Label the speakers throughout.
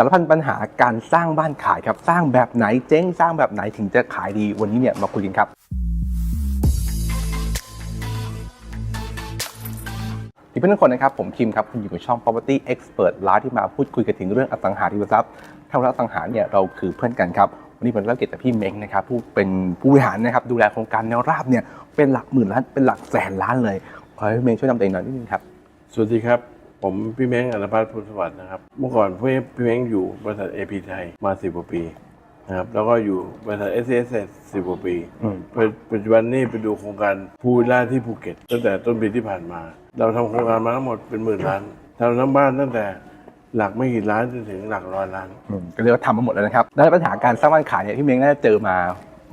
Speaker 1: สารพันปัญหาการสร้างบ้านขายครับ สร้างแบบไหนเจ๊งสร้างแบบไหนถึงจะขายดีวันนี้เนี่ยมาคุยกันครับที่เพื่อนทุกคนนะครับ ผมคิมครับ คุณอยู่กับช่อง property expert ร้านที่มาพูดคุยกันถึงเรื่องอสังหาริมทรัพย์ถ้าเราอสังหาเนี่ยเราคือเพื่อนกันครับ วันนี้ผมเล่าเกี่ยวกับพี่เม้งนะครับผู้เป็นผู้บริหารนะครับ ดูแลโครงการแนวราบเนี่ยเป็นหลักหมื่นล้านเป็นหลักแสนล้านเลยขอให้พี่เม้งช่วยนำตัวเองหน่อยนิดนึงครับ
Speaker 2: สวัสดีครับ ผมพี่เม้งอนุพัฒน์พุทธสวัสดิ์นะครับ เมื่อก่อนพี่พี่เม้งอยู่บริษัทเอพีไทยมาสิบกว่าปีนะครับ แล้วก็อยู่บริษัทเอสเอสสิบกว่าปี
Speaker 1: อืม
Speaker 2: ปัจปัจจุบันนี้ไปดูโครงการภูวิลล่าที่ภูเก็ต ตั้งแต่ต้นปีที่ผ่านมา เราทำโครงการมาทั้งหมดเป็นหมื่นล้านทำทั้งบ้านตั้งแต่หลักไม่กี่ล้านจนถึงหลักร้อยล้าน
Speaker 1: อืมก็เรียกว่าทำมาหมดแล้วนะครับ แล้วปัญหาการสร้างบ้านขายเนี่ยพี่เม้งน่าจะเจอมา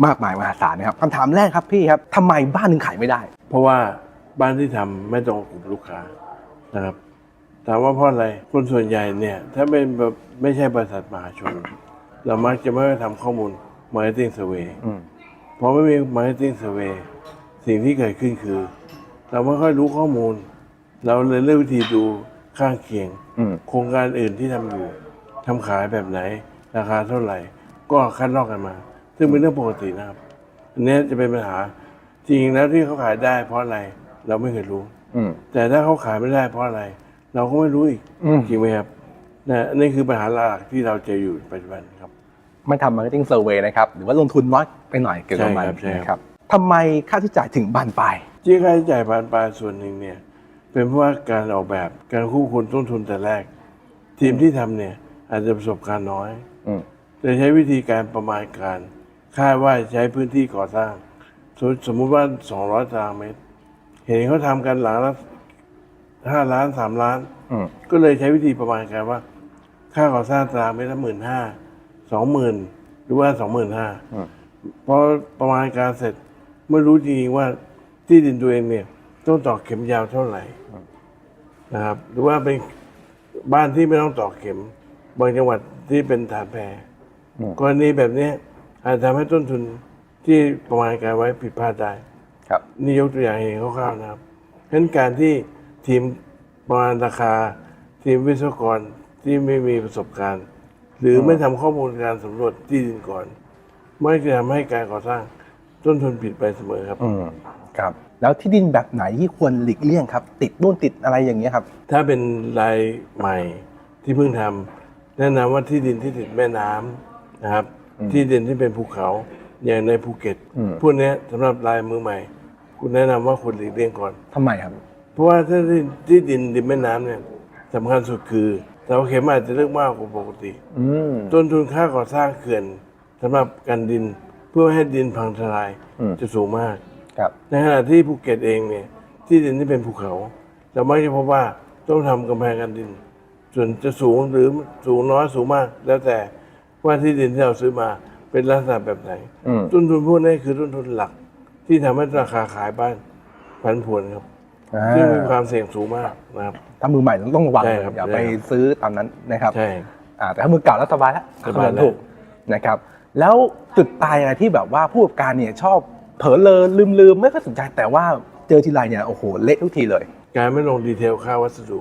Speaker 1: มากมายมหาศาลนะครับคำถามแรกครับพี่ครับทำไมบ้านถึงขายไม่ได้
Speaker 2: เพราะว่าบ้านที่ทำไม่ตรงกับกลุ่มลูกค้านะครับ ถามว่าเพราะอะไรคนส่วนใหญ่เนี่ย ถ้าเป็นแบบไม่ใช่บริษัทมหาชน เรามักจะไม่ได้ทำข้อมูล Marketing Survey
Speaker 1: อืม
Speaker 2: เพราะไม่มี Marketing Survey สิ่งที่เกิดขึ้นคือ เราไม่ค่อยรู้ข้อมูล เราเลยเลือกวิธีดูข้างเคียง
Speaker 1: อืม
Speaker 2: โครงการอื่นที่ทำอยู่ทำขายแบบไหน ราคาเท่าไหร่ ก็คัดลอกกันมา ซึ่งเป็นเรื่องปกตินะครับ อันนี้จะเป็นปัญหา จริงๆแล้วที่เขาขายได้เพราะอะไร เราไม่เคยรู้
Speaker 1: อืม
Speaker 2: แต่ถ้าเขาขายไม่ได้เพราะอะไร เราก็ไม่รู้อีก
Speaker 1: อืม
Speaker 2: จริงไหมครับนะนี่คือปัญหาหลักที่เราเจออยู่ปัจจุบันครับ
Speaker 1: ไม่ทำ marketing survey นะครับหรือว่าลงทุนน้อยไปหน่อยเกี่ยวกับมัน
Speaker 2: ใช่ครับใช่ครับ
Speaker 1: นะครับทำไมค่าใช้จ่ายถึงบานปลาย
Speaker 2: ที่ค่าใช้จ่ายบานปลายส่วนหนึ่งเนี่ยเป็นเพราะว่าการออกแบบการควบคุมต้นทุนแต่แรก ทีมที่ทำเนี่ยอาจจะประสบการณ์น้อย
Speaker 1: อืม
Speaker 2: จะใช้วิธีการประมาณการคาดว่าใช้พื้นที่ก่อสร้าง สมสมมุติว่า 200 ตารางเมตร เห็นเขาทำกันหลังละ 5ล้าน3ล้าน
Speaker 1: อืม
Speaker 2: ก็เลยใช้วิธีประมาณการว่า ค่าก่อสร้างตารางเมตรละหมื่นห้าสองหมื่นหรือว่าสองหมื่นห้า
Speaker 1: อืม
Speaker 2: พอประมาณการเสร็จไม่รู้จริงๆว่าที่ดินตัวเองเนี่ยต้องตอกเข็มยาวเท่าไหร่นะครับ หรือว่าเป็นบ้านที่ไม่ต้องตอกเข็มบางจังหวัดที่เป็นฐานแพร
Speaker 1: อืม
Speaker 2: กรณีแบบเนี้ยอาจจะทำให้ต้นทุนที่ประมาณการไว้ผิดพลาดได้
Speaker 1: ครับ
Speaker 2: นี่ยกตัวอย่างเห็นคร่าวๆนะครับเพราะฉะนั้นการที่ ทีมประมาณราคา ทีมวิศวกรที่ไม่มีประสบการณ์ หรือไม่ทำข้อมูลการสำรวจที่ดินก่อนไม่จะทำให้การก่อสร้างต้นทุนผิดไปเสมอครับ
Speaker 1: อืมครับ แล้วที่ดินแบบไหนที่ควรหลีกเลี่ยงครับ ติดนู่นติดอะไรอย่างเงี้ยครับ
Speaker 2: ถ้าเป็นรายใหม่ที่เพิ่งทำแนะนำว่าที่ดินที่ติดแม่น้ำนะครับ ที่ดินที่เป็นภูเขาอย่างในภูเก็ต
Speaker 1: อืม
Speaker 2: พวกเนี้ยสำหรับรายมือใหม่ คุณแนะนำว่าควรหลีกเลี่ยงก่อน
Speaker 1: ทำไมครับ
Speaker 2: เพราะว่าถ้าที่ที่ดินริมแม่น้ำเนี่ยสำคัญสุดคือเสาเข็มอาจจะเลือกมากกว่าปกติ
Speaker 1: อืม
Speaker 2: ต้นทุนค่าก่อสร้างเขื่อนสำหรับการดินเพื่อไม่ให้ดินพังทลาย
Speaker 1: อืม
Speaker 2: จะสูงมาก
Speaker 1: ครับ
Speaker 2: ในขณะที่ภูเก็ตเองเนี่ย ที่ดินที่เป็นภูเขาเราไม่จะพบว่าต้องทำกำแพงกันดิน ส่วนจะสูงหรือสูงน้อยสูงมาก แล้วแต่ว่าที่ดินที่เราซื้อมาเป็นลักษณะแบบไหน
Speaker 1: อืม
Speaker 2: ต้นทุนพวกนี้คือต้นทุนหลัก ที่ทำให้ราคาขายบ้านผันผวนครับ
Speaker 1: อ่า
Speaker 2: ซึ่งมีความเสี่ยงสูงมากนะครับ
Speaker 1: ถ้ามือใหม่ต้องต้องระวัง
Speaker 2: ใช่ครับ
Speaker 1: อย่า
Speaker 2: ใช่
Speaker 1: ไป
Speaker 2: ครับ
Speaker 1: ซื้อตามนั้นนะครับ
Speaker 2: ใช่
Speaker 1: อ่าแต่ถ้ามือเก่าแล้วสบายแล้ว
Speaker 2: สบายแล้ว
Speaker 1: ถูกนะครับ แล้วจุดตายอะไรที่แบบว่าผู้ประกอบการเนี่ยชอบเผลอเลอลืมลืมไม่ค่อยสนใจแต่ว่าเจอทีไรเนี่ยโอ้โหเละทุกทีเลย
Speaker 2: การไม่ลงดีเทลค่าวัสดุ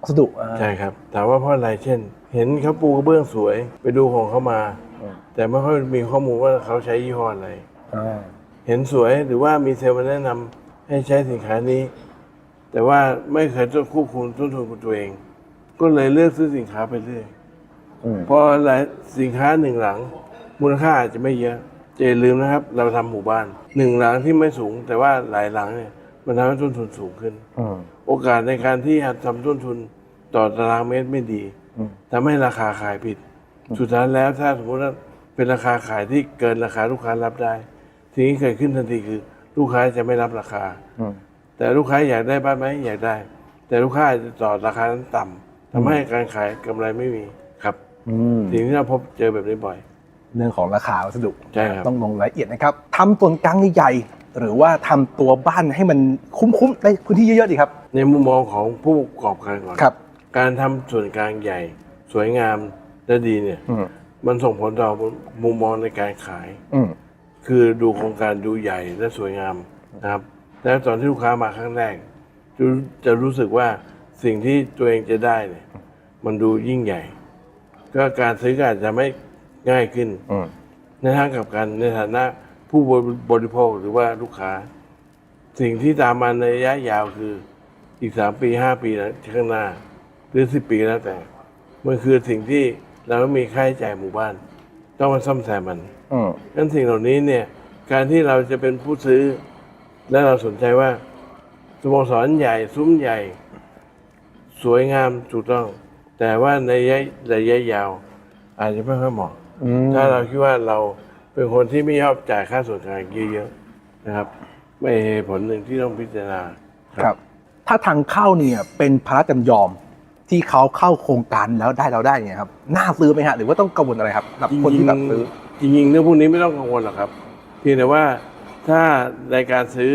Speaker 1: วัสดุอ่า
Speaker 2: ใช่ครับถามว่าเพราะอะไรเช่น เห็นเขาปูกระเบื้องสวยไปดูของเขามา
Speaker 1: อืม
Speaker 2: แต่ไม่ค่อยมีข้อมูลว่าเขาใช้ยี่ห้ออะไร
Speaker 1: อ่า
Speaker 2: เห็นสวยหรือว่ามีเซลล์มาแนะนำให้ใช้สินค้านี้ แต่ว่าไม่เคยต้องควบคุมต้นทุนของตัวเอง ก็เลยเลือกซื้อสินค้าไปเรื่อย
Speaker 1: อืม
Speaker 2: เพราะหลายสินค้าหนึ่งหลัง มูลค่าอาจจะไม่เยอะจะอย่าลืมนะครับ เราทำหมู่บ้านหนึ่งหลังที่ไม่สูง แต่ว่าหลายหลังเนี่ยมันทำให้ต้นทุนสูงขึ้น
Speaker 1: อืม
Speaker 2: โอกาสในการที่จะทำต้นทุนต่อตารางเมตรไม่ดี
Speaker 1: อืม
Speaker 2: ทำให้ราคาขายผิด สุดท้ายแล้วถ้าสมมติว่าเป็นราคาขายที่เกินราคาลูกค้ารับได้สิ่งที่เกิดขึ้นทันทีคือ ลูกค้าจะไม่รับราคา
Speaker 1: อืม
Speaker 2: แต่ลูกค้าอยากได้บ้านไหมอยากได้ แต่ลูกค้าอาจจะต่อราคานั้นต่ำทำให้การขายกำไรไม่มีครับ
Speaker 1: อืม
Speaker 2: สิ่งที่เราพบเจอแบบนี้บ่อย
Speaker 1: เรื่องของราคาวัสดุ
Speaker 2: ใช่ครับ
Speaker 1: ต้องลงรายละเอียดนะครับทำส่วนกลางใหญ่ๆหรือว่าทำตัวบ้านให้มันคุ้มๆได้พื้นที่เยอะๆดีครับ
Speaker 2: ในมุมมองของผู้ประกอบการก่อน
Speaker 1: ครับ
Speaker 2: การทำส่วนกลางใหญ่ สวยงามและดีเนี่ย
Speaker 1: อืม
Speaker 2: มันส่งผลต่อมุมมองในการขาย
Speaker 1: อืม
Speaker 2: คือดูโครงการดูใหญ่และสวยงามนะครับ แล้วตอนที่ลูกค้ามาครั้งแรกจะจะรู้สึกว่าสิ่งที่ตัวเองจะได้เนี่ย มันดูยิ่งใหญ่ ก็การซื้อก็อาจจะไม่ง่ายขึ้น
Speaker 1: อืม
Speaker 2: ในทางกลับกันในฐานะผู้บริโภคหรือว่าลูกค้า สิ่งที่ตามมาในระยะยาวคืออีกสามปีห้าปีนะข้างหน้า หรือสิบปีแล้วแต่ มันคือสิ่งที่เราต้องมีค่าใช้จ่ายหมู่บ้าน ต้องมาซ่อมแซมมัน
Speaker 1: อืม
Speaker 2: งั้นสิ่งเหล่านี้เนี่ยการที่เราจะเป็นผู้ซื้อ และเราสนใจว่าสโมสรใหญ่ซุ้มใหญ่ สวยงามถูกต้อง แต่ว่าในระยะระยะยาว อาจจะไม่ค่อยเหมาะ
Speaker 1: อืม
Speaker 2: ถ้าเราคิดว่าเราเป็นคนที่ไม่ชอบจ่ายค่าส่วนกลางเยอะๆนะครับ ไม่เหตุผลหนึ่งที่ต้องพิจารณา
Speaker 1: ครับ ถ้าทางเข้าเนี่ยเป็นพระจำยอมที่เขาเข้าโครงการแล้วได้เราได้เนี่ยครับน่าซื้อไหมฮะหรือว่าต้องกังวลอะไรครับสำหรับคนที่แบบซื้อ
Speaker 2: จริงๆเรื่องพวกนี้ไม่ต้องกังวลหรอกครับ เพียงแต่ว่า ถ้าในการซื้อ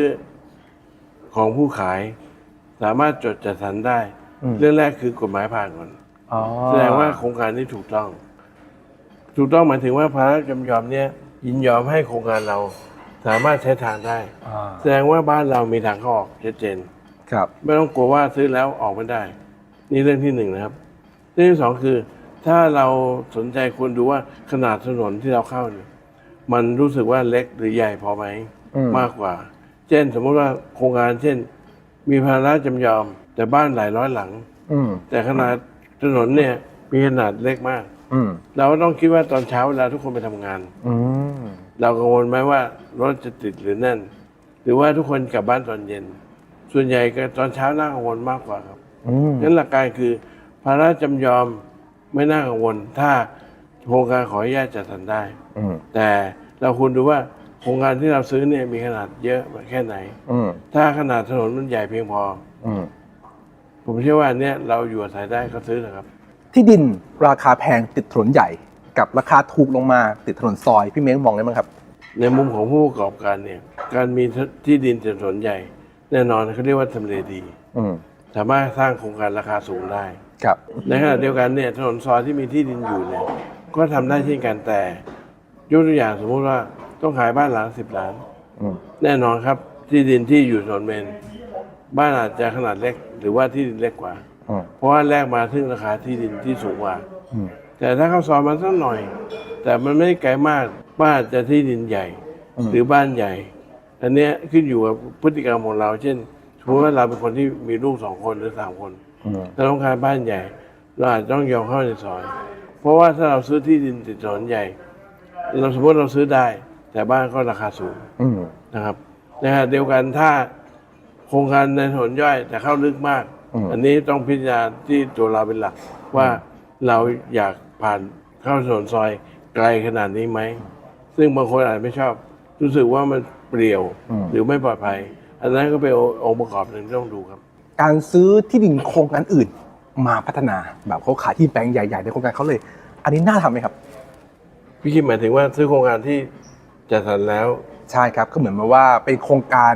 Speaker 2: ของผู้ขาย สามารถจดจัดสรรได้
Speaker 1: อืม
Speaker 2: เรื่องแรกคือกฎหมายผ่านก่อน
Speaker 1: อ๋อ
Speaker 2: แสดงว่าโครงการนี้ถูกต้อง ถูกต้องหมายถึงว่าพระจำยอมเนี่ย ยินยอมให้โครงการเราสามารถใช้ทางได้
Speaker 1: อ่า
Speaker 2: แสดงว่าบ้านเรามีทางเข้าออกชัดเจน
Speaker 1: ครับ
Speaker 2: ไม่ต้องกลัวว่าซื้อแล้วออกไม่ได้ นี่เรื่องที่หนึ่งนะครับ เรื่องที่สองคือ ถ้าเราสนใจควรดูว่าขนาดถนนที่เราเข้าเนี่ยมันรู้สึกว่าเล็กหรือใหญ่พอไหม
Speaker 1: อื ม
Speaker 2: มากกว่า เช่น สมมติว่าโครงการเช่น มีภาระจำยอม แต่บ้านหลายร้อยหลัง
Speaker 1: อืม
Speaker 2: แต่ขนาดถนนเนี่ยมีขนาดเล็กมาก
Speaker 1: อืม
Speaker 2: เราก็ต้องคิดว่าตอนเช้าเวลาทุกคนไปทำงาน
Speaker 1: อืม
Speaker 2: เรากังวลไหมว่ารถจะติดหรือแน่น หรือว่าทุกคนกลับบ้านตอนเย็น ส่วนใหญ่ก็ตอนเช้าน่ากังวลมากกว่าครับ
Speaker 1: อืม
Speaker 2: งั้นหลักการคือภาระจำยอมไม่น่ากังวล ถ้าโครงการขออนุญาตจัดสรรได้
Speaker 1: อืม
Speaker 2: แต่เราควรดูว่า โครงการที่เราซื้อเนี่ยมีขนาดเยอะแค่ไหน
Speaker 1: อืม
Speaker 2: ถ้าขนาดถนนมันใหญ่เพียงพอ
Speaker 1: อืม
Speaker 2: ผมเชื่อว่าอันเนี้ยเราอยู่อาศัยได้ก็ซื้อนะครับ
Speaker 1: ที่ดินราคาแพงติดถนนใหญ่ กับราคาถูกลงมาติดถนนซอยพี่เม้งมองได้ไหมครับ
Speaker 2: ในมุมของผู้ประกอบการเนี่ย การมีที่ดินถนนใหญ่ แน่นอนเขาเรียกว่าทำเลดี
Speaker 1: อืม
Speaker 2: สามารถสร้างโครงการราคาสูงได้
Speaker 1: ครับ
Speaker 2: ในขณะเดียวกันเนี่ยถนนซอยที่มีที่ดินอยู่เนี่ยก็ทำได้เช่นกันแต่ยกตัวอย่างสมมุติว่า ต้องขายบ้านหลังสิบล้าน
Speaker 1: อืม
Speaker 2: แน่นอนครับ ที่ดินที่อยู่ถนนเมน บ้านอาจจะขนาดเล็ก หรือว่าที่ดินเล็กกว่า
Speaker 1: อืม
Speaker 2: เพราะว่าแลกมาซึ่งราคาที่ดินที่สูงกว่า
Speaker 1: อืม
Speaker 2: แต่ถ้าเข้าซอยมาสักหน่อย แต่มันไม่ได้ไกลมากบ้านอาจจะที่ดินใหญ่ หรือบ้านใหญ่ อันเนี้ยขึ้นอยู่กับพฤติกรรมของเรา เช่นสมมติว่าเราเป็นคนที่มีลูกสองคนหรือสามคน
Speaker 1: อืม
Speaker 2: เราต้องการบ้านใหญ่ เราอาจจะต้องยอมเข้าในซอย เพราะว่าถ้าเราซื้อที่ดินติดถนนใหญ่ เราสมมติเราซื้อได้ แต่บ้านก็ราคาสูง
Speaker 1: อืม
Speaker 2: นะครับนะฮะเดียวกันถ้าโครงการในถนนย่อย แต่เข้าลึกมาก
Speaker 1: อืม
Speaker 2: อันนี้ต้องพิจารณาที่ตัวเราเป็นหลัก ว่าเราอยากผ่านเข้าถนนซอยไกลขนาดนี้ไหม ซึ่งบางคนอาจจะไม่ชอบ รู้สึกว่ามันเปลี่ยวหรือไม่ปลอดภัย อันนั้นก็เป็นองค์ประกอบหนึ่งที่ต้องดูครับ
Speaker 1: การซื้อที่ดินโครงการอื่นมาพัฒนาแบบเขาขายที่แปลงใหญ่ๆในโครงการเขาเลย อันนี้น่าทำไหมครับ
Speaker 2: พี่คิดหมายถึงว่าซื้อโครงการที่ จัดสรรแล้ว
Speaker 1: ใช่ครับก็เหมือนมาว่าเป็นโครงการ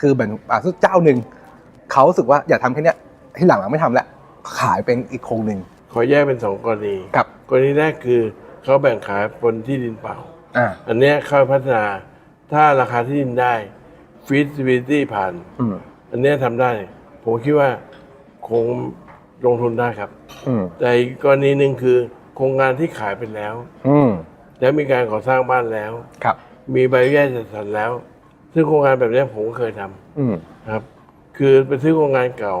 Speaker 1: คือแบบอ่าเจ้าหนึ่งเขารู้สึกว่าอยากทำแค่เนี้ยที่หลังๆไม่ทำแล้วขายเป็นอีกโครงหนึ่ง
Speaker 2: ขอแยกเป็นสองกรณี
Speaker 1: กับ
Speaker 2: กรณีแรกคือเขาแบ่งขายบนที่ดินเปล่า
Speaker 1: อ่า
Speaker 2: อันเนี้ยเข้าพัฒนาถ้าราคาที่ดินได้ feasibility ผ่าน
Speaker 1: อืม
Speaker 2: อันเนี้ยทำได้ ผมคิดว่าคงลงทุนได้ครับ
Speaker 1: อืม
Speaker 2: แต่อีกกรณีหนึ่งคือโครงงานที่ขายไปแล้ว
Speaker 1: อืม
Speaker 2: แล้วมีการก่อสร้างบ้านแล้ว
Speaker 1: ครับ
Speaker 2: มีใบอนุญาตจัดสรรแล้ว ซึ่งโครงการแบบเนี้ยผมก็เคยทำ
Speaker 1: อืม
Speaker 2: นะครับ คือไปซื้อโครงงานเก่า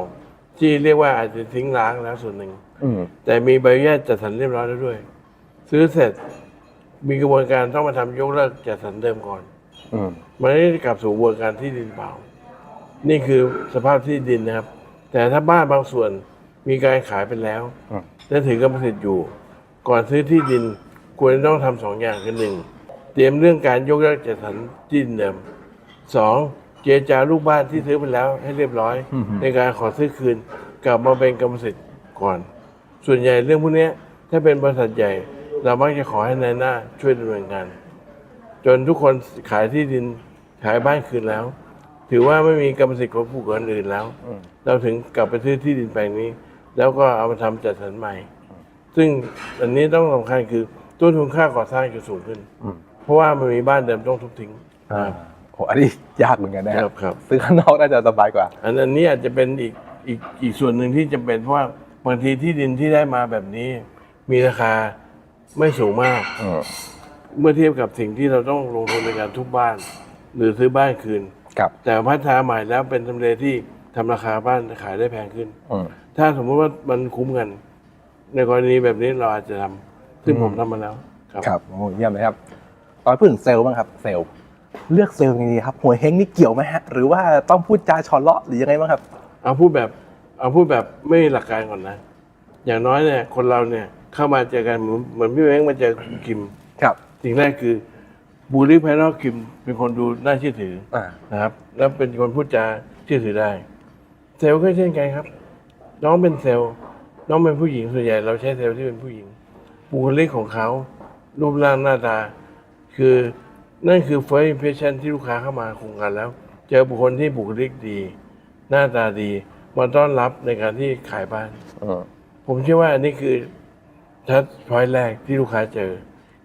Speaker 2: ที่เรียกว่าอาจจะทิ้งร้างแล้วส่วนหนึ่ง
Speaker 1: อืม
Speaker 2: แต่มีใบอนุญาตจัดสรรเรียบร้อยแล้วด้วย ซื้อเสร็จมีกระบวนการต้องมาทำยกเลิกจัดสรรเดิมก่อน
Speaker 1: อืม
Speaker 2: มันไม่ได้กลับสู่กระบวนการที่ดินเปล่า นี่คือสภาพที่ดินนะครับ แต่ถ้าบ้านบางส่วนมีการขายไปแล้ว
Speaker 1: อืม
Speaker 2: และถือกรรมสิทธิ์อยู่ ก่อนซื้อที่ดิน ควรจะต้องทำสองอย่างคือหนึ่งเตรียมเรื่องการยกเลิกจัดสรรที่ดินเดิมสองเจรจาลูกบ้านที่ซื้อไปแล้วให้เรียบร้อย ในการขอซื้อคืนกลับมาเป็นกรรมสิทธิ์ก่อน ส่วนใหญ่เรื่องพวกเนี้ยถ้าเป็นบริษัทใหญ่ เรามักจะขอให้นายหน้าช่วยดำเนินการจนทุกคนขายที่ดินขายบ้านคืนแล้ว ถือว่าไม่มีกรรมสิทธิ์ของผู้คนอื่นแล้ว
Speaker 1: อืม
Speaker 2: เราถึงกลับไปซื้อที่ดินแปลงนี้ แล้วก็เอามาทำจัดสรรใหม่ ซึ่งอันนี้ต้องสำคัญคือ ต้นทุนค่าก่อสร้างจะสูงขึ้น
Speaker 1: อืม
Speaker 2: เพราะว่ามันมีบ้านเดิมต้องทุบทิ้ง
Speaker 1: อ่าโหอันนี้ยากเหมือนกันนะ
Speaker 2: ค
Speaker 1: ค
Speaker 2: รั
Speaker 1: รั
Speaker 2: บบครับ
Speaker 1: ซื้อข้างนอกน่าจะสบายกว่า
Speaker 2: อันอันนี้อาจจะเป็นอีกอีกอีกส่วนหนึ่งที่จำเป็นเพราะว่าบางทีที่ดินที่ได้มาแบบนี้ มีราคาไม่สูงมาก
Speaker 1: อืม
Speaker 2: เมื่อเทียบกับสิ่งที่เราต้องลงทุนในการทุบบ้าน หรือซื้อบ้านคืน
Speaker 1: ครับ
Speaker 2: แต่พัฒนาใหม่แล้วเป็นทำเลที่ทำราคาบ้านขายได้แพงขึ้น
Speaker 1: อืม
Speaker 2: ถ้าสมมติว่ามันคุ้มกัน ในกรณีแบบนี้เราอาจจะทำ ซึ่งผมทำมาแล้วครับ
Speaker 1: ครับโอ้เยี่ยมเลยครับตอนพูดถึงเซลล์บ้างครับ เซลล์เลือกเซลล์ยังไงดีครับหัวเฮงนี่เกี่ยวไหมฮะหรือว่าต้องพูดจาชอนเลาะหรือยังไงบ้างครับ
Speaker 2: เอาพูดแบบเอาพูดแบบไม่มีหลักการก่อนนะ อย่างน้อยเนี่ยคนเราเนี่ยเข้ามาเจอกันเหมือนเหมือนพี่แบงค์มาเจอคุณคิม
Speaker 1: ครับ
Speaker 2: สิ่งแรกคือบูลลี่ภายนอกคิมเป็นคนดูน่าเชื่อถือ
Speaker 1: อ่า
Speaker 2: นะครับ แล้วเป็นคนพูดจาเชื่อถือได้ เซลล์ก็เช่นกันครับ น้องเป็นเซลล์น้องเป็นผู้หญิงส่วนใหญ่ เราใช้เซลล์ที่เป็นผู้หญิง บุคลิกของเขา รูปร่างหน้าตา คือนั่นคือ first impression ที่ลูกค้าเข้ามาโครงการแล้ว เจอบุคคลที่บุคลิกดี หน้าตาดีมาต้อนรับในการที่ขายบ้าน
Speaker 1: อืม
Speaker 2: ผมเชื่อว่าอันนี้คือทัชพอยต์แรกที่ลูกค้าเจอ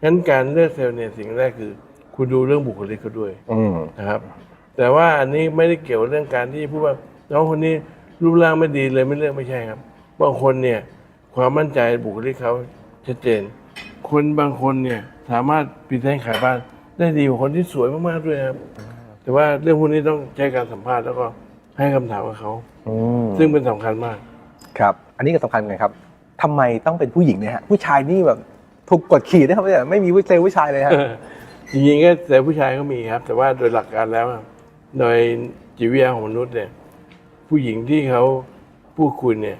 Speaker 2: งั้นการเลือกเซลล์เนี่ยสิ่งแรกคือ คุณดูเรื่องบุคลิกเขาด้วย
Speaker 1: อืม
Speaker 2: นะครับ แต่ว่าอันนี้ไม่ได้เกี่ยวเรื่องการที่พูดว่าน้องคนนี้รูปร่างไม่ดีเลยไม่เลือกไม่ใช่ครับ บางคนเนี่ย ความมั่นใจบุคลิกเขา ชัดเจน คนบางคนเนี่ยสามารถพรีเซนต์ขายบ้าน ได้ดีกว่าคนที่สวยมากๆด้วยนะครับ แต่ว่าเรื่องพวกนี้ต้องใช้การสัมภาษณ์แล้วก็ให้คำถามกับเขา
Speaker 1: อืม
Speaker 2: ซึ่งเป็นสำคัญมาก
Speaker 1: ครับ อันนี้ก็สำคัญไงครับทำไมต้องเป็นผู้หญิงเนี่ยฮะผู้ชายนี่แบบถูกกดขี่ได้ครับเนี่ยไม่มีเซลล์ผู้ชายเลยฮะ
Speaker 2: จริงๆก็แต่ผู้ชายก็มีครับ แต่ว่าโดยหลักการแล้วอะโดยจิตวิทยาของมนุษย์เนี่ย ผู้หญิงที่เขาพูดคุยเนี่ย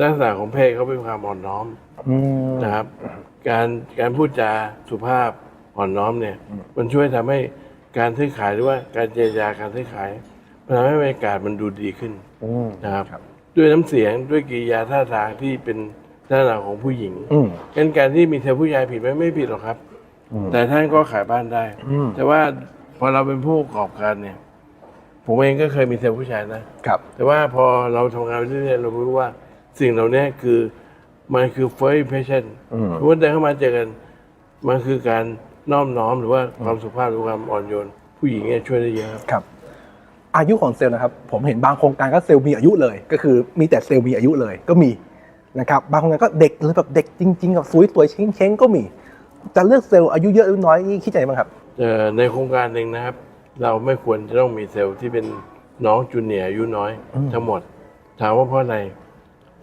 Speaker 2: ลักษณะของเพศเขาเป็นความอ่อนน้อม
Speaker 1: อืม
Speaker 2: นะครับ การการพูดจาสุภาพอ่อนน้อมเนี่ยมันช่วยทำให้การซื้อขายหรือว่าการเจรจาการซื้อขายมันทำให้บรรยากาศมันดูดีขึ้น
Speaker 1: อืม
Speaker 2: นะครับ
Speaker 1: ครับ
Speaker 2: ด้วยน้ำเสียงด้วยกิริยาท่าทางที่เป็นลักษณะของผู้หญิง
Speaker 1: อืม
Speaker 2: งั้นการที่มีเธอผู้ชายผิดไหมไม่ผิดหรอกครับ
Speaker 1: อืม
Speaker 2: แต่ท่านก็ขายบ้านได้
Speaker 1: อืม
Speaker 2: แต่ว่าพอเราเป็นผู้ประกอบการเนี่ย ผมเองก็เคยมีเซลล์ผู้ชายนะ
Speaker 1: ครับ
Speaker 2: แต่ว่าพอเราทำงานไปเรื่อยๆเรารู้ว่าสิ่งเหล่านี้คือ มันคือ first impression
Speaker 1: อืม
Speaker 2: สมมติเดินเข้ามาเจอกัน มันคือการน้อมน้อมหรือว่าความสุภาพหรือความอ่อนโยน ผู้หญิงเนี่ยช่วยได้เยอะครับ
Speaker 1: ครับ อายุของเซลล์นะครับ ผมเห็นบางโครงการก็เซลล์มีอายุเลย ก็คือมีแต่เซลล์มีอายุเลยก็มีนะครับบางโครงการก็เด็กหรือแบบเด็กจริงๆกับสวยสวยๆเช้งๆก็มีจะเลือกเซลล์อายุเยอะหรือน้อยนี่คิดยังไงบ้างครับ
Speaker 2: เอ่อในโครงการหนึ่งนะครับ เราไม่ควรจะต้องมีเซลล์ที่เป็นน้องจูเนียร์อายุน้อย
Speaker 1: อืม
Speaker 2: ทั้งหมด ถามว่าเพราะอะไร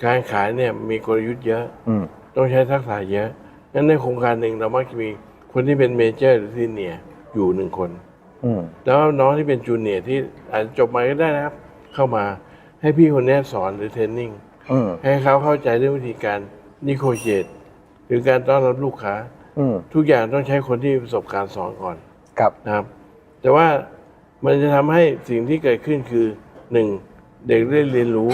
Speaker 2: การขายเนี่ยมีกลยุทธ์เยอะ
Speaker 1: อืม
Speaker 2: ต้องใช้ทักษะเยอะ งั้นในโครงการหนึ่งเรามักจะมีคนที่เป็นเมเจอร์หรือซีเนียร์อยู่หนึ่งคน
Speaker 1: อืม
Speaker 2: แล้วน้องที่เป็นจูเนียร์ที่อาจจะจบมาก็ได้นะครับ เข้ามาให้พี่คนนี้สอนหรือเทรนนิ่ง
Speaker 1: อืม
Speaker 2: ให้เขาเข้าใจเรื่องวิธีการนิโคเชตหรือการต้อนรับลูกค้า
Speaker 1: อืม
Speaker 2: ทุกอย่างต้องใช้คนที่มีประสบการณ์สอนก่อน
Speaker 1: ครับ
Speaker 2: นะครับ แต่ว่ามันจะทำให้สิ่งที่เกิดขึ้นคือหนึ่งเด็กได้เรียนรู้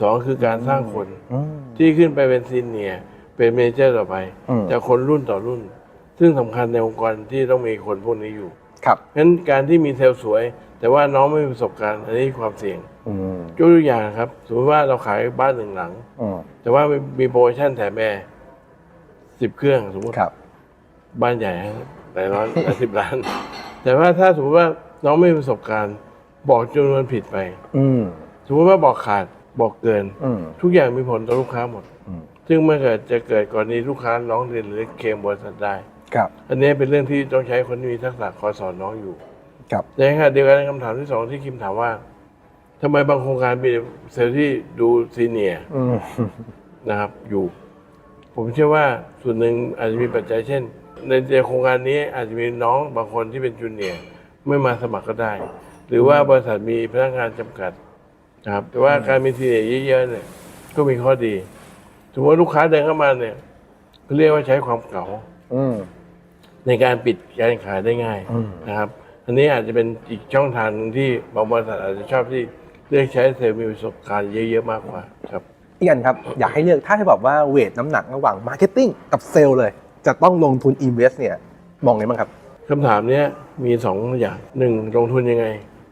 Speaker 2: สองคือการสร้างคน
Speaker 1: อืม
Speaker 2: ที่ขึ้นไปเป็นซีเนียร์เป็นเมเจอร์ต่อไป
Speaker 1: อืม
Speaker 2: จากคนรุ่นต่อรุ่น ซึ่งสำคัญในองค์กรที่ต้องมีคนพวกนี้อยู่
Speaker 1: ครับ
Speaker 2: งั้นการที่มีเซลล์สวย แต่ว่าน้องไม่มีประสบการณ์อันนี้ความเสี่ยง
Speaker 1: อืม
Speaker 2: ยกตัวอย่างนะครับสมมติว่าเราขายบ้านหนึ่งหลัง
Speaker 1: อืม
Speaker 2: แต่ว่ามีมีโปรโมชั่นแถมแอร์สิบเครื่องสมมติ
Speaker 1: ครับ
Speaker 2: บ้านใหญ่ฮะหลายร้อยหลายสิบล้าน แต่ว่าถ้าสมมติว่าน้องไม่มีประสบการณ์ บอกจำนวนผิดไป
Speaker 1: อืม
Speaker 2: สมมติว่าบอกขาด บอกเกิน
Speaker 1: อืม
Speaker 2: ทุกอย่างมีผลต่อลูกค้าหมด
Speaker 1: อืม
Speaker 2: ซึ่งเมื่อเกิดจะเกิดกรณีลูกค้าร้องเรียนหรือเคลมบริษัทได้
Speaker 1: ครับ
Speaker 2: อันนี้เป็นเรื่องที่ต้องใช้คนที่มีทักษะคอยสอนน้องอยู่
Speaker 1: ครับ
Speaker 2: ในขณะเดียวกันคำถามที่สองที่คิมถามว่าทำไมบางโครงการมีเซลล์ที่ดูซีเนียร์
Speaker 1: อืม
Speaker 2: นะครับอยู่ ผมเชื่อว่าส่วนหนึ่งอาจจะมีปัจจัยเช่น ในในโครงการนี้อาจจะมีน้องบางคนที่เป็นจูเนียร์ไม่มาสมัครก็ได้ หรือว่าบริษัทมีพนักงานจำกัด นะครับ แต่ว่าการมีซีเนียร์เยอะๆเนี่ยก็มีข้อดีสมมติว่าลูกค้าเดินเข้ามาเนี่ยก็เรียกว่าใช้ความเก่า
Speaker 1: อืม
Speaker 2: ในการปิดการขายได้ง่าย
Speaker 1: อืม
Speaker 2: นะครับ อันนี้อาจจะเป็นอีกช่องทางหนึ่งที่บางบริษัทอาจจะชอบที่เลือกใช้เซลล์มีประสบการณ์เยอะๆมากกว่าครับ
Speaker 1: อีกอันครับ อยากให้เลือกถ้าให้บอกว่าเวทน้ำหนักระหว่างมาร์เก็ตติ้งกับเซลล์เลย จะต้องลงทุนอินเวสเนี่ย มองไงบ้างครับ
Speaker 2: คำถามเนี้ยมีสองอย่างหนึ่งลงทุนยังไง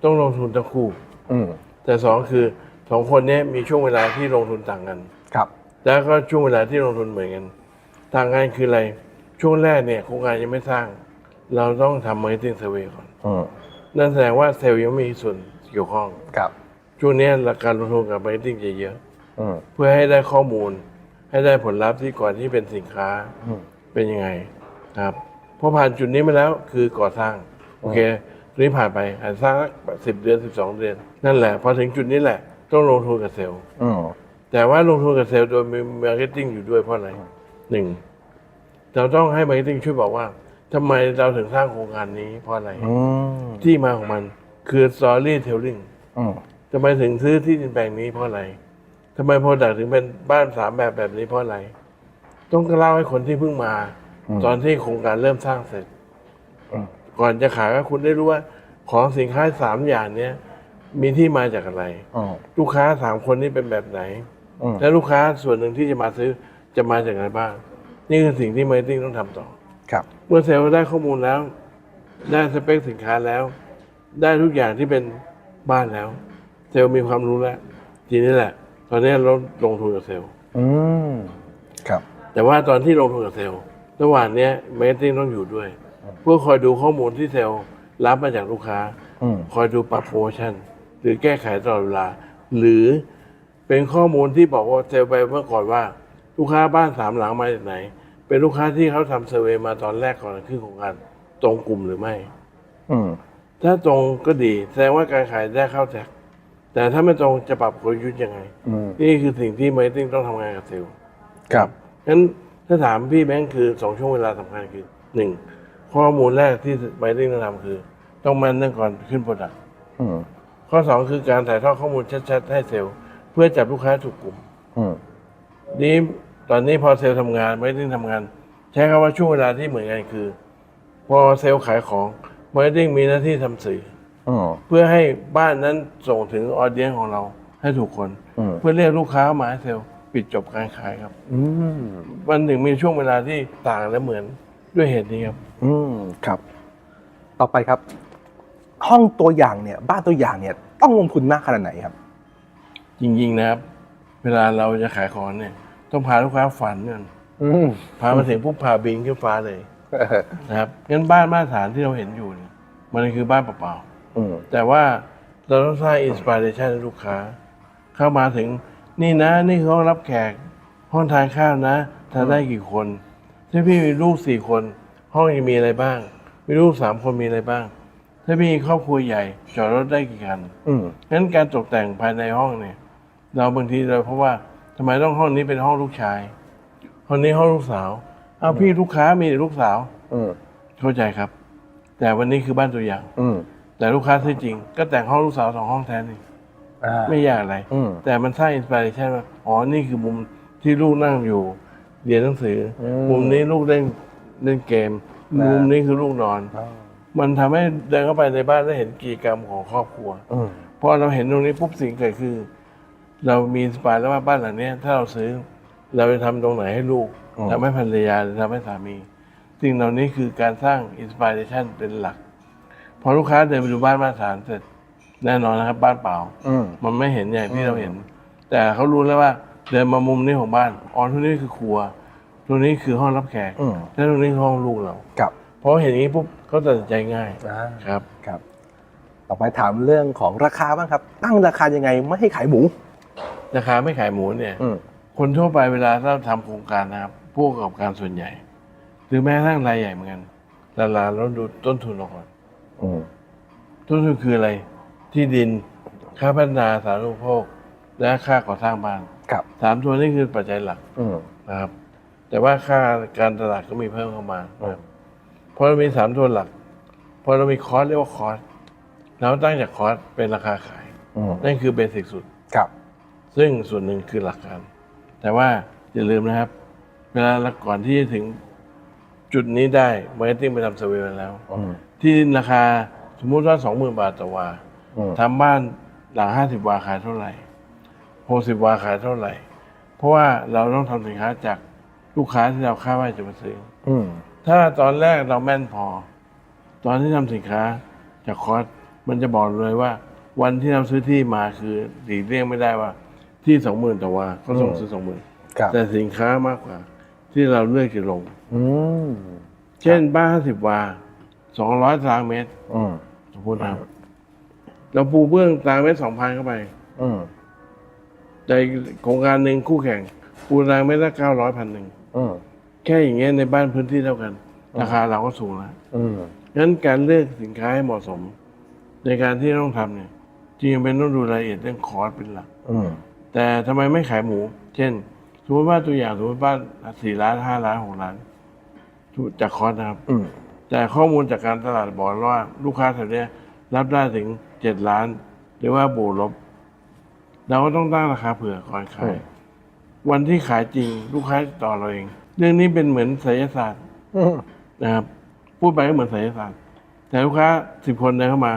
Speaker 2: ต้องลงทุนทั้งคู่
Speaker 1: อืม
Speaker 2: แต่สองคือสองคนเนี้ยมีช่วงเวลาที่ลงทุนต่างกัน
Speaker 1: ครับ
Speaker 2: แล้วก็ช่วงเวลาที่ลงทุนเหมือนกัน ต่างกันคืออะไร ช่วงแรกเนี่ยโครงการยังไม่สร้าง เราต้องทำมาร์เก็ตติ้งเซอร์เวยก่อน
Speaker 1: อืม
Speaker 2: นั่นแสดงว่าเซลล์ยังไม่มีส่วนเกี่ยวข้อง
Speaker 1: ครับ
Speaker 2: ช่วงเนี้ยการลงทุนกับมาร์เก็ตติ้งจะเยอะ
Speaker 1: อืม
Speaker 2: เพื่อให้ได้ข้อมูล ให้ได้ผลลัพธ์ที่ก่อนที่เป็นสินค้า
Speaker 1: อืม
Speaker 2: เป็นยังไงนะครับพอผ่านจุดนี้มาแล้วคือก่อสร้าง โอเคตรง นี้ผ่านไปอาจสร้างสิบเดือนสิบสองเดือน นั่นแหละพอถึงจุดนี้แหละ ต้องลงทุนกับเซลล์
Speaker 1: อืม
Speaker 2: แต่ว่าลงทุนกับเซลล์โดยมีมาร์เก็ตติ้งอยู่ด้วยเพราะอะไรหนึ่งเราต้องให้มาร์เก็ตติ้งช่วยบอกว่าทำไมเราถึงสร้างโครงการนี้เพราะอะไร
Speaker 1: อืม
Speaker 2: ที่มาของมันคือ storytelling
Speaker 1: อืม
Speaker 2: ทำไมถึงซื้อที่ดินแปลงนี้เพราะอะไรทำไมโปรดักถึงเป็นบ้านสามแบบแบบนี้เพราะอะไร ต้องเล่าให้คนที่เพิ่งมา ตอนที่โครงการเริ่มสร้างเสร็จ
Speaker 1: อืม
Speaker 2: ก่อนจะขายก็คุณได้รู้ว่า ของสินค้าสามอย่างเนี้ยมีที่มาจากอะไร
Speaker 1: อืม
Speaker 2: ลูกค้าสามคนนี้เป็นแบบไหน
Speaker 1: อืม
Speaker 2: และลูกค้าส่วนหนึ่งที่จะมาซื้อจะมาจากไหนบ้าง นี่คือสิ่งที่มาร์เก็ตติ้งต้องทำต่อ
Speaker 1: ครับ
Speaker 2: เมื่อเซลล์ได้ข้อมูลแล้ว ได้สเปคสินค้าแล้ว ได้ทุกอย่างที่เป็นบ้านแล้ว เซลล์มีความรู้แล้ว ทีนี้แหละ ตอนนี้เราลงทุนกับเซลล์
Speaker 1: อืมครับ
Speaker 2: แต่ว่าตอนที่ลงทุนกับเซลล์ระหว่างเนี้ยมาร์เก็ตติ้งต้องอยู่ด้วย เพื่อคอยดูข้อมูลที่เซลล์รับมาจากลูกค้า
Speaker 1: อืม
Speaker 2: คอยดูปรับโปรโมชั่น หรือแก้ไขตลอดเวลา หรือเป็นข้อมูลที่บอกว่าเซลล์ไปเมื่อก่อนว่า ลูกค้าบ้านสามหลังมาจากไหน เป็นลูกค้าที่เขาทำเซอร์เวย์มาตอนแรกก่อนขึ้นโครงการตรงกลุ่มหรือไม่
Speaker 1: อืม
Speaker 2: ถ้าตรงก็ดี แสดงว่าการขายได้เข้าแท็ก แต่ถ้าไม่ตรงจะปรับกลยุทธ์ยังไง
Speaker 1: อืม
Speaker 2: นี่คือสิ่งที่มาร์เก็ตติ้งต้องทำงานกับเซลล์
Speaker 1: ครับ
Speaker 2: งั้นถ้าถามพี่แบงค์คือสองช่วงเวลาสำคัญคือหนึ่ง ข้อมูลแรกที่มาร์เก็ตติ้งต้องทำคือ ต้องมันเรื่องก่อนขึ้นโปรดักต์
Speaker 1: อืม
Speaker 2: ข้อสองคือการถ่ายทอดข้อมูลชัดๆให้เซลล์ เพื่อจับลูกค้าถูกกลุ่ม
Speaker 1: อืม
Speaker 2: นี้ตอนนี้พอเซลล์ทำงานมาร์เก็ตติ้งทำงาน ใช้คำว่าช่วงเวลาที่เหมือนกันคือ พอเซลล์ขายของมาร์เก็ตติ้งมีหน้าที่ทำสื่อ
Speaker 1: อืม
Speaker 2: เพื่อให้บ้านนั้นส่งถึงออเดียนของเราให้ถูกคน
Speaker 1: อืม
Speaker 2: เพื่อเรียกลูกค้ามาให้เซลล์ปิดจบการขายครับ
Speaker 1: อืม
Speaker 2: วันหนึ่งมีช่วงเวลาที่ต่างและเหมือน ด้วยเหตุนี้ครับ
Speaker 1: อืมครับ ต่อไปครับ ห้องตัวอย่างเนี่ย บ้านตัวอย่างเนี่ย ต้องลงทุนมากขนาดไหนครับ
Speaker 2: จริงๆนะครับ เวลาเราจะขายของเนี่ย ต้องพาลูกค้าฝันก่อน
Speaker 1: อืม
Speaker 2: พามาถึงปุ๊บพาบินขึ้นฟ้าเลยนะครับงั้นบ้านมาตรฐานที่เราเห็นอยู่เนี่ยมันคือบ้านเปล่า
Speaker 1: อืม
Speaker 2: ๆแต่ว่าเราต้องสร้างอินสปิเรชันให้ลูกค้า เข้ามาถึงนี่นะ นี่คือห้องรับแขก ห้องทานข้าวนะทานได้กี่คน ถ้าพี่มีลูกสี่คน ห้องจะมีอะไรบ้าง มีลูกสามคนมีอะไรบ้าง ถ้าพี่มีครอบครัวใหญ่ จอดรถได้กี่คัน
Speaker 1: อืม
Speaker 2: งั้นการตกแต่งภายในห้องเนี่ย เราบางทีเราเพราะว่าทำไมต้องห้องนี้เป็นห้องลูกชายห้องนี้ห้องลูกสาวเอาพี่ลูกค้ามีแต่ลูกสาว
Speaker 1: อืม
Speaker 2: เข้าใจครับ แต่วันนี้คือบ้านตัวอย่าง
Speaker 1: อืม
Speaker 2: แต่ลูกค้าที่จริง ก็แต่งห้องลูกสาวสองห้องแทนนี่
Speaker 1: อ่า
Speaker 2: ไม่ยากอะไร
Speaker 1: อืม
Speaker 2: แต่มันสร้างอินสปิเรชันว่า อ๋อ นี่คือมุมที่ลูกนั่งอยู่ เรียนหนังสืออ
Speaker 1: ม
Speaker 2: มุมนี้ลูกเล่นเล่นเกม
Speaker 1: นะ
Speaker 2: มุมนี้คือลูกนอน
Speaker 1: อ่า
Speaker 2: มันทำให้เดินเข้าไปในบ้านแล้วเห็นกิจกรรมของครอบครัว
Speaker 1: อืม
Speaker 2: พอเราเห็นตรงนี้ปุ๊บสิ่งเกิดคือ เรามีสปายแล้วว่าบ้านหลังเนี้ยถ้าเราซื้อ เราจะทำตรงไหนให้ลูกทำให้ภรรยาหรือทำให้สามี สิ่งเหล่านี้คือการสร้างอินสปิเรชันเป็นหลัก พอลูกค้าเดินไปดูบ้านมาตรฐานเสร็จแน่นอนนะครับ บ้านเปล่า
Speaker 1: อืม
Speaker 2: มันไม่เห็นอย่างที่เราเห็น แต่เขารู้แล้วว่า เดินมามุมนี้ของบ้านอ๋อตรงนี้คือครัวตรงนี้คือห้องรับแขก
Speaker 1: อืม
Speaker 2: และตรงนี้คือห้องลูกเรา
Speaker 1: กับ
Speaker 2: พอเห็นอย่างนี้ปุ๊บเขาตัดสินใจง่าย
Speaker 1: อ่า
Speaker 2: ครับ
Speaker 1: ครับ ต่อไปถามเรื่องของราคาบ้างครับ ตั้งราคายังไงไม่ให้ขายหมู
Speaker 2: ราคาไม่ขายหมูเนี่ย
Speaker 1: อืม
Speaker 2: คนทั่วไปเวลาเราทำโครงการนะครับผู้ประกอบการส่วนใหญ่ หรือแม้กระทั่งรายใหญ่เหมือนกันเวลาเราดูต้นทุนเราก่อน
Speaker 1: อืม
Speaker 2: ต้นทุนคืออะไร ที่ดินค่าพัฒนาสาธารณูปโภคและค่าก่อสร้างบ้าน
Speaker 1: กับ
Speaker 2: สามตัวนี้คือปัจจัยหลัก
Speaker 1: อืม
Speaker 2: นะครับ แต่ว่าค่าการตลาดก็มีเพิ่มเข้ามานะครับเพราะเรามีสามตัวหลักพอเรามีคอสเรียกว่าคอสเราตั้งจากคอสเป็นราคาขาย
Speaker 1: อืม
Speaker 2: นั่นคือเบสิกสุด
Speaker 1: กับ
Speaker 2: ซึ่งส่วนหนึ่งคือหลักการ แต่ว่าอย่าลืมนะครับ เวลาเราก่อนที่จะถึงจุดนี้ได้มาร์เก็ตติ้งไปทำเซอร์เวย์มาแล้ว
Speaker 1: อืม
Speaker 2: ที่ราคาสมมุติว่าสองหมื่นบาทต่อวา
Speaker 1: อืม
Speaker 2: ทำบ้านหลังห้าสิบวาขายเท่าไหร่ หกสิบวาขายเท่าไหร่ เพราะว่าเราต้องทำสินค้าจากลูกค้าที่เราคาดว่าจะมาซื้อ
Speaker 1: อืม
Speaker 2: ถ้าตอนแรกเราแม่นพอ ตอนที่ทำสินค้าจากคอร์สมันจะบอกเลยว่า วันที่เราซื้อที่มาคือหลีกเลี่ยงไม่ได้ว่า ที่สองหมื่นต่อว่าก็ส่งซื้อสองหมื่น
Speaker 1: กับ
Speaker 2: แต่สินค้ามากกว่า ที่เราเลือกจะลง
Speaker 1: อืม
Speaker 2: เช่นบ้านห้าสิบวาสองร้อยตารางเมตร
Speaker 1: อืม
Speaker 2: สมมตินะครับเราปูเบื้องตารางเมตรสองพันเข้าไป
Speaker 1: อืม
Speaker 2: แต่โครงการหนึ่งคู่แข่งปูนรางเมตรละเก้าร้อยพันหนึ่ง
Speaker 1: อืม
Speaker 2: แค่อย่างเงี้ยในบ้านพื้นที่เท่ากัน ราคาเราก็สูงแล้ว
Speaker 1: อืม
Speaker 2: งั้นการเลือกสินค้าให้เหมาะสม ในการที่ต้องทำเนี่ยจริงๆเป็นต้องดูรายละเอียดเรื่องคอร์สเป็นหลัก
Speaker 1: อืม
Speaker 2: แต่ทำไมไม่ขายหมู เช่น สมมติว่าตัวอย่างสมมติว่าสี่ล้านห้าล้านหกล้านจากคอร์สนะครับ
Speaker 1: อืม
Speaker 2: แต่ข้อมูลจากการตลาดบอกว่า ลูกค้าแถวเนี้ยรับได้ถึงเจ็ดล้าน หรือว่าบวกลบ เราก็ต้องตั้งราคาเผื่อก่อนขายวันที่ขายจริง ลูกค้าจะต่อเราเอง เรื่องนี้เป็นเหมือนไสยศาสตร์
Speaker 1: อืม
Speaker 2: นะครับพูดไปก็เหมือนไสยศาสตร์ แต่ลูกค้าสิบคนเดินเข้ามา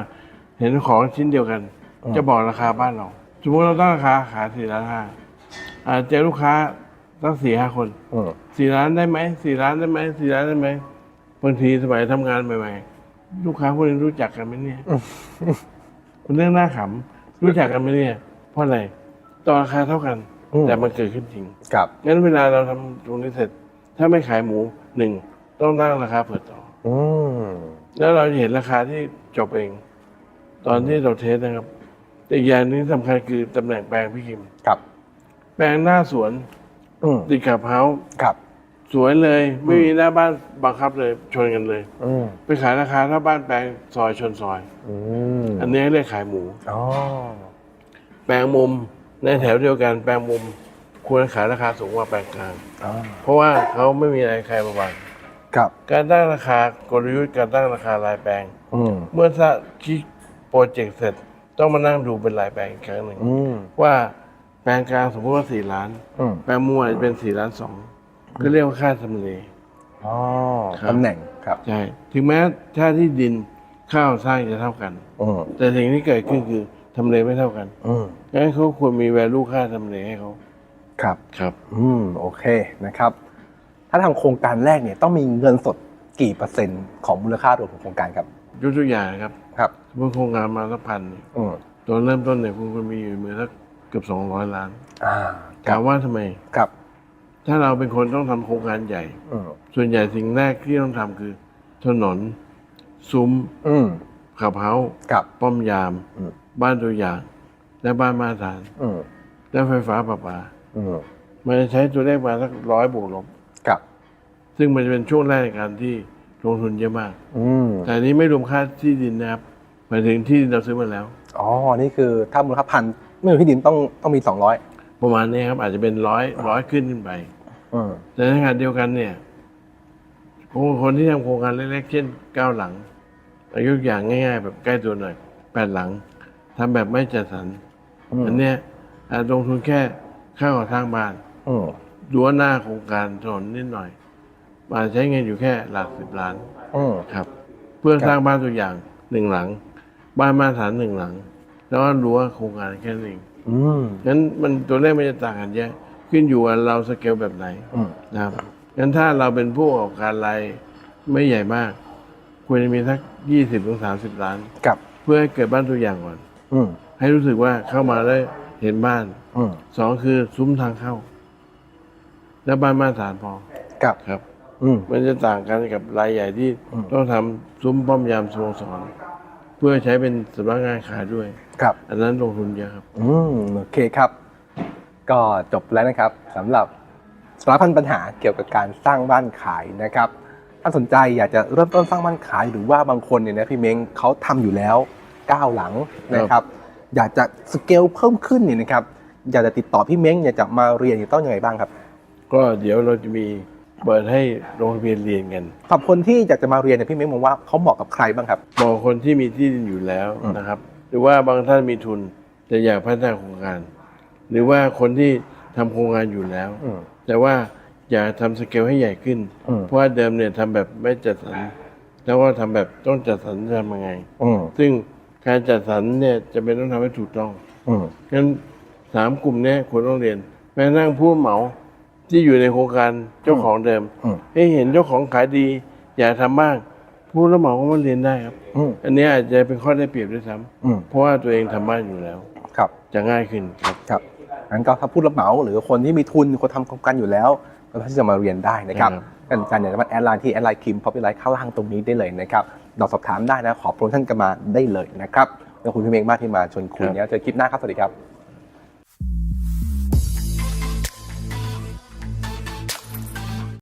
Speaker 2: เห็นของชิ้นเดียวกัน จะบอกราคาบ้านเราสมมติเราตั้งราคาขายสี่ล้านห้าอาจจะเจอลูกค้าตั้งสี่ห้าคน
Speaker 1: อืม
Speaker 2: สี่ล้านได้ไหมสี่ล้านได้ไหมสี่ล้านได้ไหมบางทีสมัยทำงานใหม่ๆลูกค้าพวกนี้รู้จักกันไหมเนี่ยมันเรื่องน่าขำรู้จักกันไหมเนี่ย เพราะอะไรต่อราคาเท่ากันแต่มันเกิดขึ้นจริง
Speaker 1: ครับ
Speaker 2: งั้นเวลาเราทำตรงนี้เสร็จ ถ้าไม่ขายหมูหนึ่งต้องตั้งราคาเผื่อต่อ
Speaker 1: อืม
Speaker 2: แล้วเราจะเห็นราคาที่จบเอง ตอนที่เราเทสนะครับแต่อีกอย่างหนึงที่สำคัญคือตำแหน่งแปลงพี่คิม
Speaker 1: ครับ
Speaker 2: แปลงหน้าสวน
Speaker 1: อืม
Speaker 2: ติดกับเฮาส์
Speaker 1: ครับ
Speaker 2: สวยเลย ไม่มีหน้าบ้านบังคับเลยชนกันเลย
Speaker 1: อืม
Speaker 2: ไปขายราคาถ้าบ้านแปลงซอยชนซอย
Speaker 1: อืม
Speaker 2: อันนี้เรียกขายหมู
Speaker 1: อ๋อ
Speaker 2: แปลงมุมในแถวเดียวกันแปลงมุมควรขายราคาสูงกว่าแปลงกลาง
Speaker 1: อ๋อ
Speaker 2: เพราะว่าเขาไม่มีอะไรใครมาบัง
Speaker 1: ครับ
Speaker 2: การตั้งราคากลยุทธ์การตั้งราคารายแปลง
Speaker 1: อืม
Speaker 2: เมื่อถ้าคิดโปรเจกต์เสร็จต้องมานั่งดูเป็นรายแปลงอีกครั้งหนึ่ง
Speaker 1: อืม
Speaker 2: ว่าแปลงกลางสมมติว่าสี่ล้าน
Speaker 1: อืม
Speaker 2: แปลงมุมอาจจะเป็นสี่ล้านสองก็เรียกว่าค่าทำเล
Speaker 1: อ๋อ
Speaker 2: ครับ
Speaker 1: ตำแหน่งครับ
Speaker 2: ใช่ ถึงแม้ถ้าที่ดินข้าวสร้างจะเท่ากัน
Speaker 1: อืม
Speaker 2: แต่สิ่งที่เกิดขึ้นคือ ทำเลไม่เท่ากัน
Speaker 1: อืม
Speaker 2: งั้นเขาควรมี value ค่าทำเลให้เขา
Speaker 1: ครับ
Speaker 2: ครับ
Speaker 1: อืมโอเคนะครับ ถ้าทำโครงการแรกเนี่ยต้องมีเงินสดกี่เปอร์เซ็นต์ของมูลค่ารวมของโครงการครับ
Speaker 2: ยกตัวอย่างนะครับ
Speaker 1: ครับ
Speaker 2: สมมติโครงการมาสักพันเนี่ย
Speaker 1: อืม
Speaker 2: ตอนเริ่มต้นเนี่ยคุณควรมีอยู่มือสักเกือบสองร้อยล้าน
Speaker 1: อ่า
Speaker 2: ถามว่าทำไม
Speaker 1: ครับ
Speaker 2: ถ้าเราเป็นคนต้องทำโครงการใหญ่
Speaker 1: อืม
Speaker 2: ส่วนใหญ่สิ่งแรกที่ต้องทำคือ ถนน ซุ้ม
Speaker 1: อืม
Speaker 2: ขับเฮาส์
Speaker 1: ครับ
Speaker 2: ป้อมยาม
Speaker 1: อืม
Speaker 2: บ้านตัวอย่าง และบ้านมาตรฐาน
Speaker 1: อืม
Speaker 2: และไฟฟ้าประปา
Speaker 1: อืม
Speaker 2: มันจะใช้ตัวเลขมาสักร้อยบวกลบ
Speaker 1: ครับ
Speaker 2: ซึ่งมันจะเป็นช่วงแรกในการที่ลงทุนเยอะมาก
Speaker 1: อืม
Speaker 2: แต่อันนี้ไม่รวมค่าที่ดินนะครับหมายถึงที่ดินเราซื้อมาแล้ว
Speaker 1: อ๋อ นี่คือถ้ามูลค่าพันไม่มีที่ดินต้องต้องมีสองร้อย
Speaker 2: ประมาณนี้ครับอาจจะเป็นร้อยร้อยขึ้นขึ้นไป
Speaker 1: อืม
Speaker 2: แต่ในขณะเดียวกันเนี่ยคนคนที่ทำโครงการเล็กๆเช่นเก้าหลังอายุอย่างง่าย ๆ แบบใกล้ตัวหน่อยแปดหลัง ทำแบบไม่จัดสรร
Speaker 1: อืม
Speaker 2: อันเนี้ยอาจลงทุนแค่ค่าก่อสร้างบ้าน
Speaker 1: อืม
Speaker 2: รั้วหน้าโครงการถนนนิดหน่อยอาจใช้เงินอยู่แค่หลักสิบล้าน
Speaker 1: อืม
Speaker 2: ครับ เพื่อ
Speaker 1: ครับ
Speaker 2: สร้างบ้านตัวอย่างหนึ่งหลัง บ้านมาตรฐานหนึ่งหลัง แล้วก็รั้วโครงการแค่นั้นเอง
Speaker 1: อืม
Speaker 2: งั้นมันตัวเลขมันจะต่างกันเยอะขึ้นอยู่ว่าเราสเกลแบบไหน
Speaker 1: อืม
Speaker 2: นะครับงั้นถ้าเราเป็นผู้ประกอบการรายไม่ใหญ่มาก ควรจะมีสักยี่สิบถึงสามสิบล้าน
Speaker 1: กับ
Speaker 2: เพื่อให้เกิดบ้านตัวอย่างก่อน
Speaker 1: อืม
Speaker 2: ให้รู้สึกว่าเข้ามาแล้วเห็นบ้าน
Speaker 1: อืม
Speaker 2: สองคือซุ้มทางเข้า แล้วบ้านมาตรฐานพอ
Speaker 1: กับ
Speaker 2: ครับ
Speaker 1: อืม
Speaker 2: มันจะต่างกันกับรายใหญ่ที่
Speaker 1: อืม
Speaker 2: ต้องทำซุ้มป้อมยามสโมสรเพื่อใช้เป็นสำนักงานขายด้วย
Speaker 1: กับ
Speaker 2: อันนั้นลงทุนเยอะครับ
Speaker 1: อืมโอเคครับ ก็จบแล้วนะครับสำหรับสารพันปัญหาเกี่ยวกับการสร้างบ้านขายนะครับ ถ้าสนใจอยากจะเริ่มต้นสร้างบ้านขายหรือว่าบางคนเนี่ยนะพี่เม้งเขาทำอยู่แล้ว ก้าวหลังนะครับ อยากจะสเกลเพิ่มขึ้นเนี่ยนะครับ อยากจะติดต่อพี่เม้งอยากจะมาเรียนเนี่ยต้องยังไงบ้างครับ
Speaker 2: ก็เดี๋ยวเราจะมีเปิดให้ลงทะเบียนเรียนกัน
Speaker 1: สำหรับคนที่อยากจะมาเรียนเนี่ยพี่เม้งมองว่าเขาเหมาะกับใครบ้างครับ
Speaker 2: บอกคนที่มีที่ดินอยู่แล้ว
Speaker 1: อืม
Speaker 2: นะครับ หรือว่าบางท่านมีทุนแต่อยากพัฒนาโครงการ หรือว่าคนที่ทำโครงการอยู่แล้ว
Speaker 1: อืม
Speaker 2: แต่ว่าอยากทำสเกลให้ใหญ่ขึ้น
Speaker 1: อืม
Speaker 2: เพราะว่าเดิมเนี่ยทำแบบไม่จัดสรรแล้วก็ทำแบบต้องจัดสรรจะทำยังไง
Speaker 1: อืม
Speaker 2: ซึ่ง การจัดสรรเนี่ยจะเป็นต้องทำให้ถูกต้อง
Speaker 1: อืม
Speaker 2: งั้นสามกลุ่มเนี้ควรต้องเรียน แม้กระทั่งผู้เหมาที่อยู่ในโครงการเจ้าของเดิม
Speaker 1: อืม
Speaker 2: ให้เห็นเจ้าของขายดี อยากทำบ้าง ผู้รับเหมาก็มาเรียนได้ครับ
Speaker 1: อืม
Speaker 2: อันนี้อาจจะเป็นข้อได้เปรียบด้วยซ้
Speaker 1: อืมำ
Speaker 2: เพราะว่าตัวเองทำบ้านอยู่แล้ว
Speaker 1: ครับ
Speaker 2: จะง่ายขึ้นครับ
Speaker 1: ครับงั้นก็ถ้าผู้รับเหมาหรือคนที่มีทุนคนทำโครงการอยู่แล้วก็ที่จะมาเรียนได้นะครับ
Speaker 2: ครับ
Speaker 1: กันการเนี่ยสามารถแอดไลน์ที่แอดไลน์คิมพอปปี้ไลน์ข้างล่างตรงนี้ได้เลยนะครับ เราสอบถามได้นะขอโปรโมชั่นกันมาได้เลยนะครับแล้วคุณพี่เมงมากที่มาชวนคุยเนี่ยเจอคลิปหน้าครับสวัสดีครับ